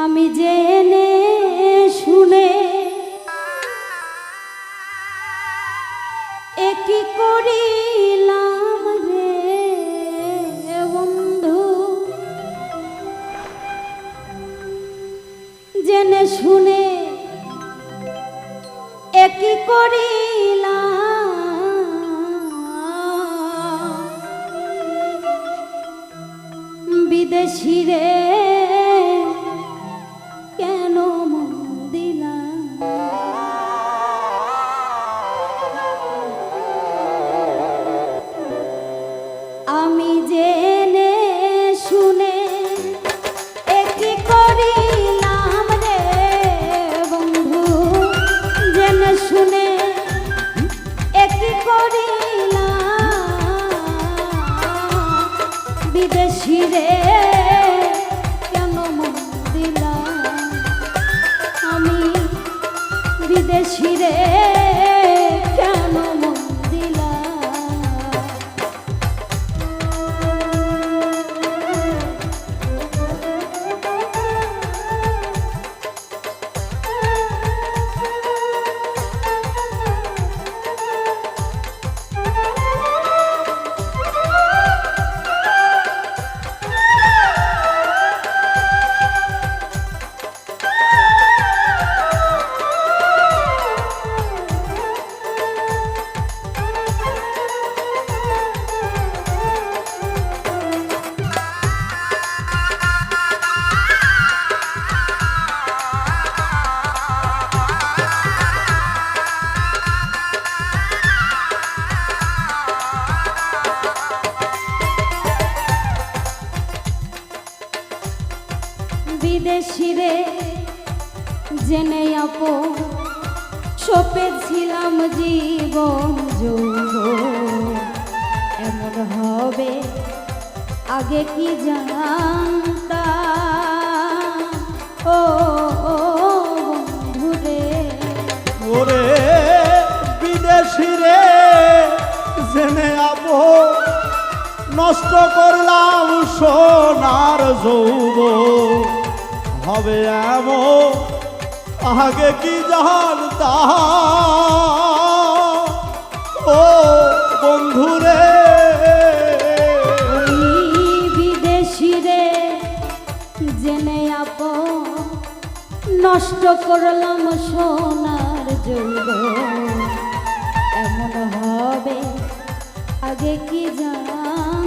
আমি জেনে শুনে একই করিলাম বন্ধু। শুনে একই করিলাম বিদেশিরে জেনে আপো, সপেছিলাম জীবন যৌব এমন হবে, আগে কি জানতাম? ও বন্ধুরে ওরে বিদেশি রে, জেনে আবো নষ্ট করলাম সোনার যৌব হবে এমন, আগে কি জানতা ও বন্ধুরে ওই বিদেশিরে জেনে আপ নষ্ট করলাম সোনার যৌব এমন হবে, আগে কি জানতাম?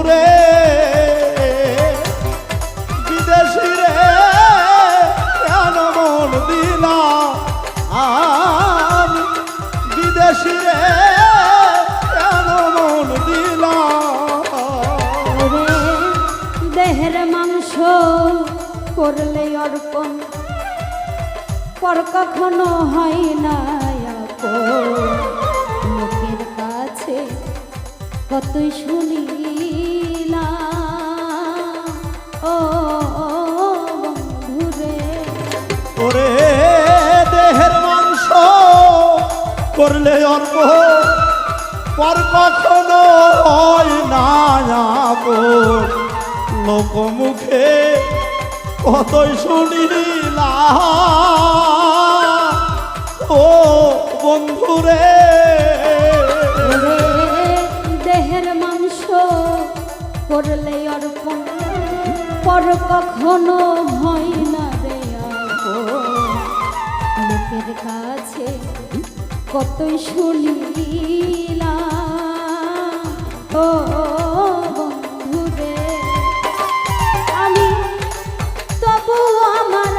বন্ধুরে বিদেশি রে কেন মন দিলা। আর বিদেশি রে কেন মন দিলা। দেহের মাংস করলে অর্পণ, পর কখনো হয় না লোকের কাছে কতই শুনি ও বন্ধুরে। ওরে দেহের মাংস করলে অর্প পর কখনো হয় না আপন। লোক মুখে কতই শুনিলা ও বন্ধুরে। দেহের মাংস করলে অর্পণ পর কখনো হয় না লোকের কাছে কতই শুনি ও আমি তবু আমার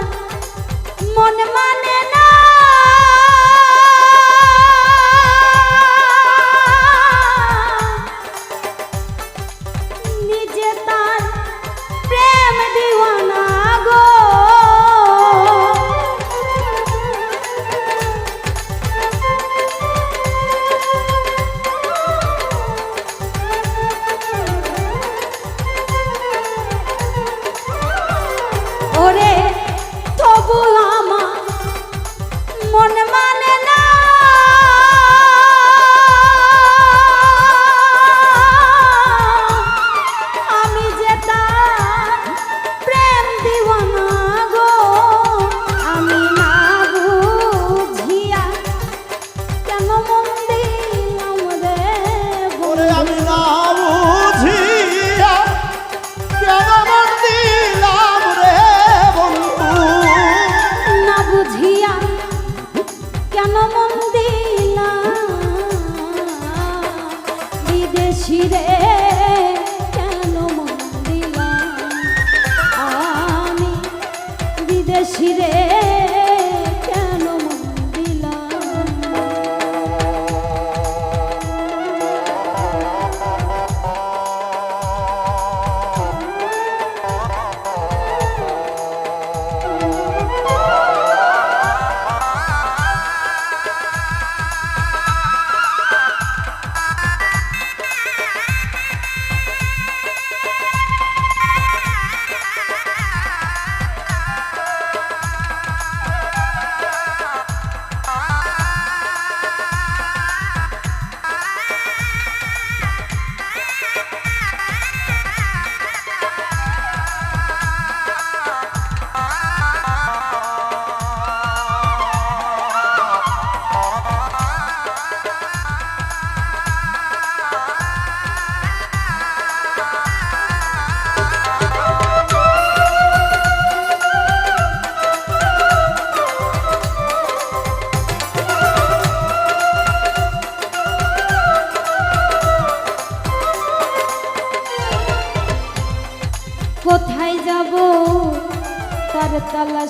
মন মানে রে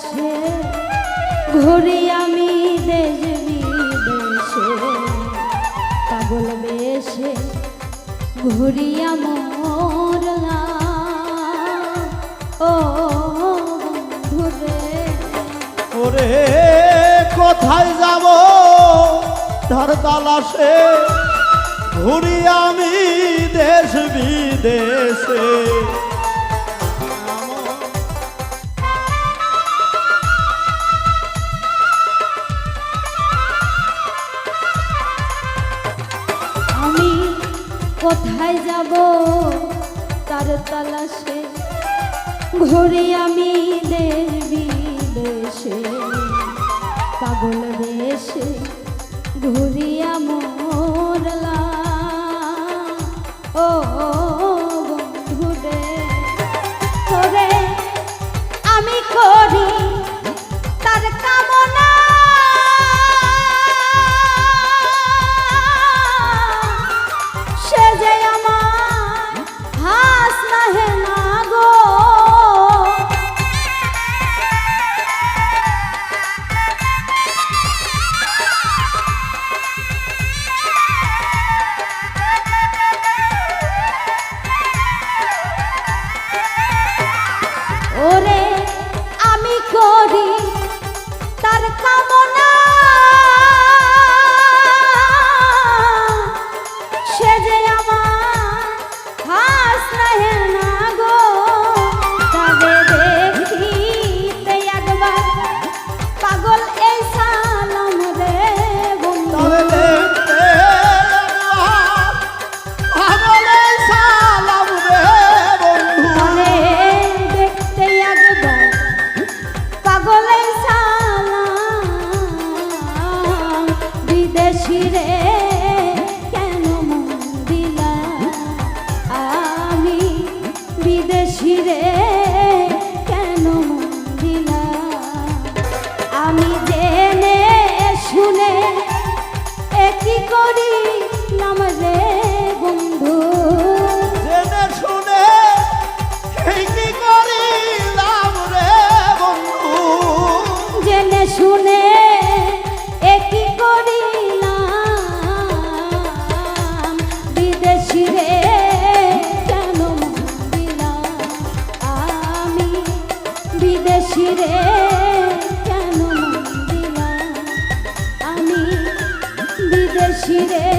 তালাশে ঘুরি আমি দেশ বিদেশে পাগল বেশে ঘুরিয়া মরলা ও বন্ধুরে ওরে কোথায় যাব? ধর তালাশে। ঘুরি আমি দেশ বিদেশে কোথায় যাব? তার তালাশে ঘুরে আমি দেশ। পাগল বেশে ঘুরিয়া মোরলা ও কেন মন দিলাম আমি বিদেশি রে